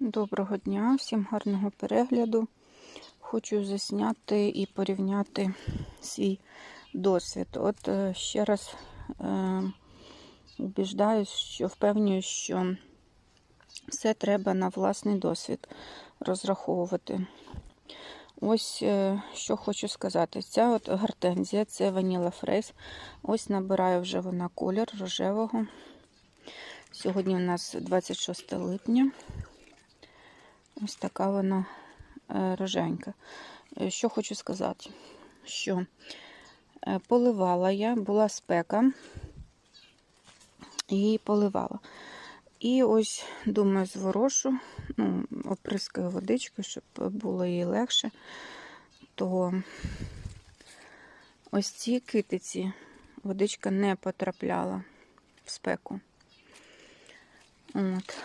Доброго дня, всім гарного перегляду. Хочу засняти і порівняти свій досвід. От е, ще раз е, убіждаюсь, що впевнюю, що все треба на власний досвід розраховувати. Ось е, що хочу сказати. Ця от гортензія, це ваніла фрейс. Ось набираю вже вона колір рожевого. Сьогодні у нас 26 липня. Ось така вона е, роженька. Е, Що хочу сказати, що е, поливала я, була спека, і поливала. І ось, думаю, зворошу, ну, оприскаю водичкою, щоб було їй легше, то ось ці китиці водичка не потрапляла в спеку. От.